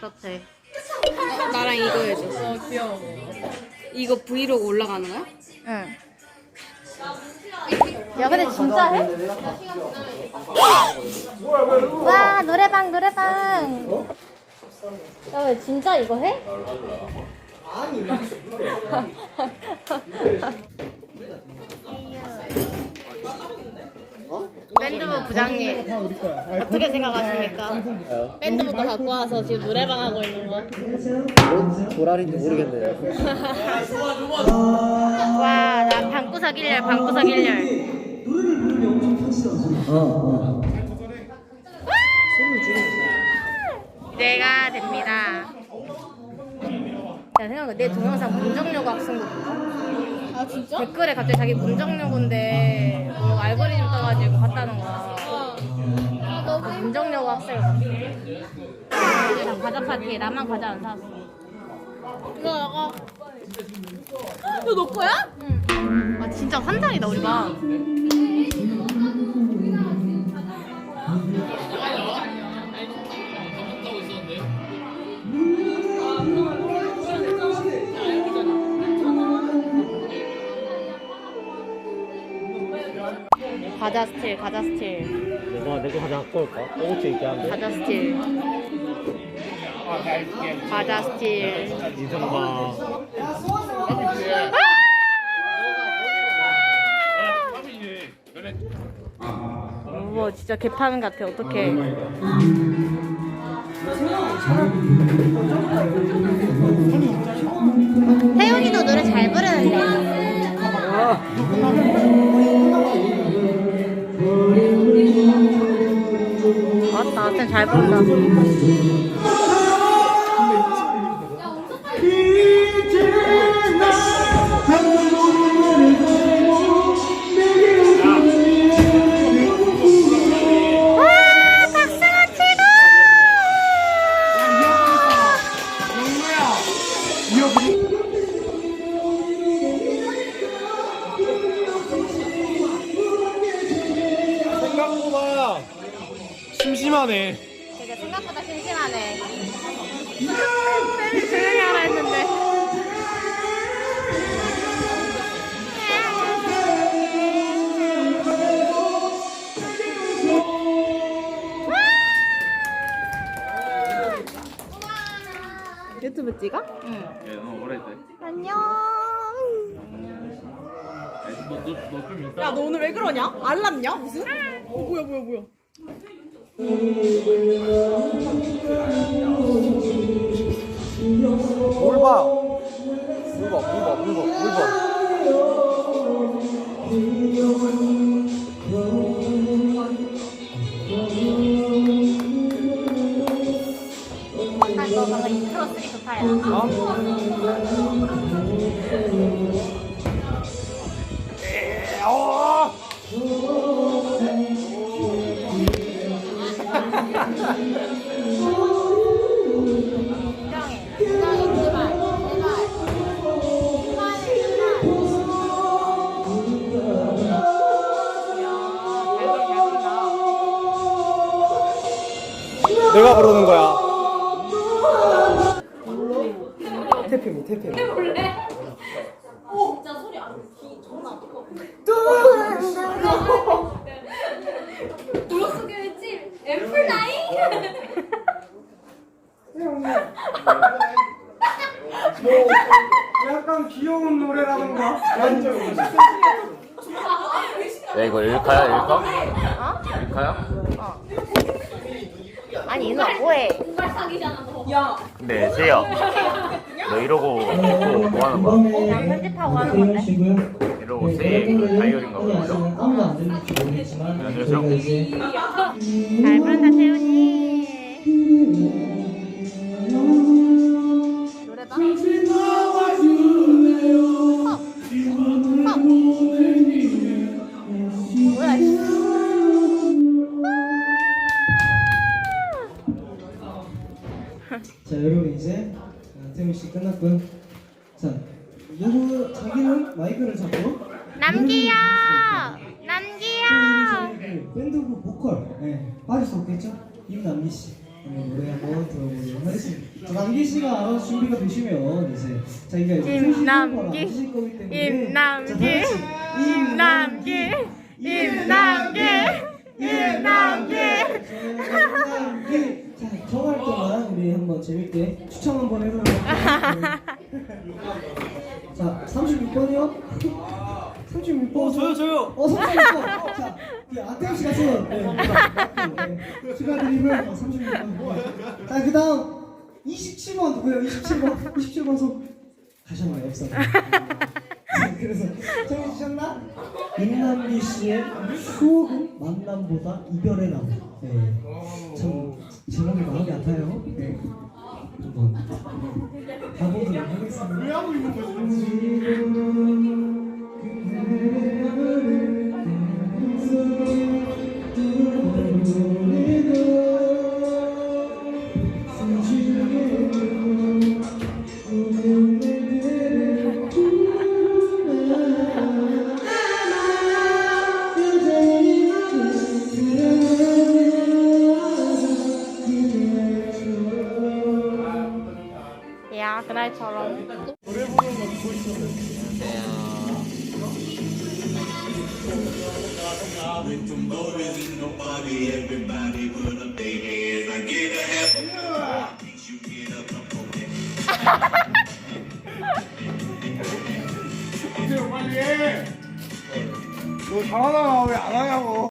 그렇대. 나랑 이거 해줘. 어 귀여워. 이거 브이로그 올라가는 거야? 응. 야 근데 진짜 해? 와 노래방 노래방. 야 왜 진짜 이거 해? 밴드부 부장님 어떻게 생각하십니까? 밴드부터 갖고 와서 지금 노래방 하고 있는 거. 뭔 도랄인지 모르겠네요. 와, 나 방구석 1열, 방구석 1열. 어, 어. 기대가 됩니다. 야 생각해 내 동영상 문정여고 학생도 보고 아 진짜? 댓글에 갑자기 자기 문정여고인데 뭐 알고리즘 떠가지고 봤다는 거야. 그 문정여고 학생을 봤어. 과자 파티에 나만 과자 안 사왔어. 이거 이거. 이거 너 거야? 응. 아 진짜 환장이다 우리 반. 과자 스틸, 과자 스틸, 내가 내거 하나 갖고 올까? 꼬우치 있게 한데. 과자 스틸. 과자 스틸. 인성봐. 우와 진짜 개파는 같아 어떡해 태용이도 노래 잘 부르는데. 맞다 하여튼 심심하네. 되게 생각보다 심심하네. 조용히 하라 했는데 유튜브 찍어? 안녕. 야, 너 오늘 왜 그러냐? 알람냐? 무슨? 어, 뭐야, 뭐야, 뭐야. 뭘 봐. 물 봐, 물 봐, 물 봐, 물 봐. 아, 너 방금 인트로 쓰기 좋다, 야. 인 내가 부르는 거야. 태핑이 태핑. 뭐 약간 귀여운 노래라던가 완전 야 이거 일카야 일카? 일카야? 아니, 이누아 뭐해? 근데 세야 너 이러고 이거 뭐 하는 거야? 그냥 편집하고 하는 건데. 이러고 세 다이어리인가 보다 아무도 안 들릴지 모르겠지만 안녕하세요. 이제 잘 부른다 태훈이 자 여러분 이제 어, 태훈 씨 끝났고요. 자 누구 자기는 마이크를 잡고 남기야 남기야 밴드 밴드부 보컬 네, 빠질 수 없겠죠? 임남기 씨 오늘 노래 한번 들어보도록 하겠습니다. 자, 남기 씨가 알아서 준비가 되시면 이제 저희가 이제 임남기, 하실 거기 때문에 임남기, 임남기, 임남기, 임남기. 임남기 자 정할 동안 우리 한번 재밌게 추첨 한번 해보도록 하겠습니다. 자 36번이요? 36번 어 저요 저요 어, 36번. 자, 그 안태우 씨 가서 네, 네, 축하드리고요. 어, 36번. 자, 그 다음 27번 누구예요? 27번. 27번 손 가셨나요? 없어. 그래서 정해주셨나? 임남기 씨의 추억은 만남보다 이별의 나무. 네. 참 제목이 마음이 아파요. 네. 한번 가보도록 하겠습니다. 왜 하고 있는 야 그날처럼. 너 잘하다가 왜안 하냐고